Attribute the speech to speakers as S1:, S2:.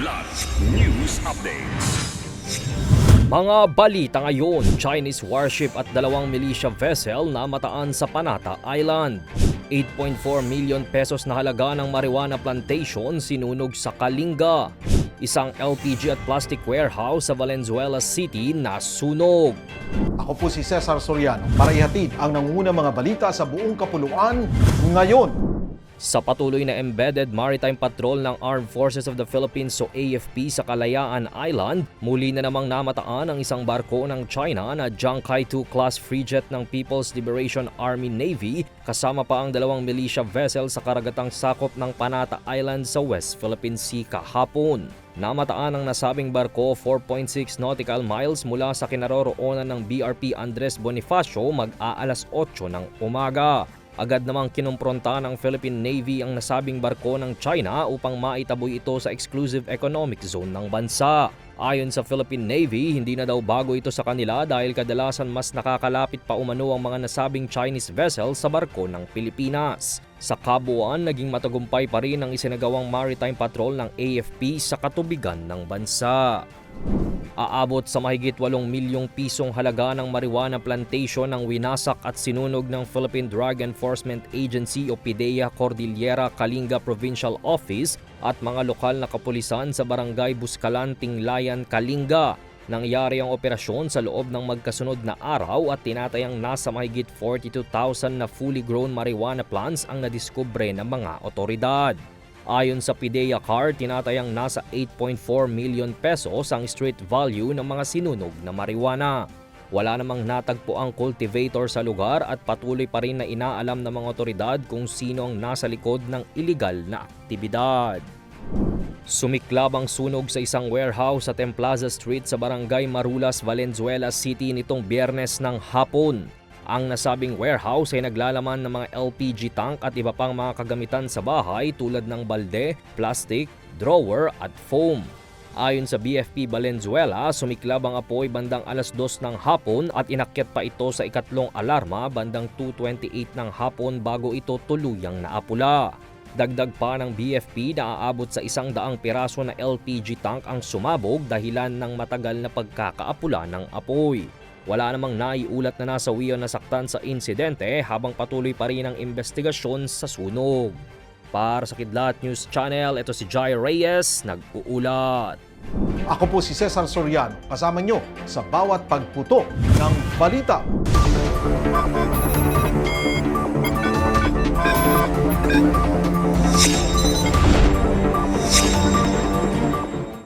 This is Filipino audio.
S1: Kidlat News Updates.
S2: Mga balita ngayon, Chinese warship at dalawang militia vessel na mataan sa Panata Island. 8.4 million pesos na halaga ng marijuana plantation sinunog sa Kalinga. Isang LPG at plastic warehouse sa Valenzuela City na sunog.
S3: Ako po si Cesar Soriano para ihatid ang nanguna mga balita sa buong kapuluan ngayon.
S2: Sa patuloy na embedded maritime patrol ng Armed Forces of the Philippines o AFP sa Kalayaan Island, muli na namang namataan ang isang barko ng China na Jiangkai 2 class frigate ng People's Liberation Army Navy kasama pa ang dalawang militia vessel sa karagatang sakop ng Panata Island sa West Philippine Sea kahapon. Namataan ang nasabing barko 4.6 nautical miles mula sa kinaroroonan ng BRP Andres Bonifacio mag-aalas 8 ng umaga. Agad namang kinumpronta ng Philippine Navy ang nasabing barko ng China upang maitaboy ito sa exclusive economic zone ng bansa. Ayon sa Philippine Navy, hindi na daw bago ito sa kanila dahil kadalasan mas nakakalapit pa umano ang mga nasabing Chinese vessel sa barko ng Pilipinas. Sa kabuuan, naging matagumpay pa rin ang isinagawang maritime patrol ng AFP sa katubigan ng bansa. Aabot sa mahigit 8 milyong pisong halaga ng marijuana plantation ang winasak at sinunog ng Philippine Drug Enforcement Agency o PIDEA Cordillera Kalinga Provincial Office at mga lokal na kapulisan sa barangay Buskalan, Tinglayan, Kalinga. Nangyari ang operasyon sa loob ng magkasunod na araw at tinatayang nasa mahigit 42,000 na fully grown marijuana plants ang nadiskubre ng mga otoridad. Ayon sa PIDEA card, tinatayang nasa 8.4 million pesos ang street value ng mga sinunog na marijuana. Wala namang natagpo ang cultivator sa lugar at patuloy pa rin na inaalam ng mga otoridad kung sino ang nasa likod ng iligal na aktibidad. Sumiklab ang sunog sa isang warehouse sa Templaza Street sa Barangay Marulas, Valenzuela City nitong biyernes ng hapon. Ang nasabing warehouse ay naglalaman ng mga LPG tank at iba pang mga kagamitan sa bahay tulad ng balde, plastic, drawer at foam. Ayon sa BFP Valenzuela, sumiklab ang apoy bandang alas 2 ng hapon at inakyat pa ito sa ikatlong alarma bandang 2.28 ng hapon bago ito tuluyang naapula. Dagdag pa ng BFP na aabot sa isang daang piraso na LPG tank ang sumabog dahilan ng matagal na pagkakaapula ng apoy. Wala namang naiulat na nasawi o nasaktan sa insidente habang patuloy pa rin ang investigasyon sa sunog. Para sa Kidlat News Channel, ito si Jai Reyes, nag-uulat.
S3: Ako po si Cesar Soriano kasama nyo sa bawat pagputo ng balita.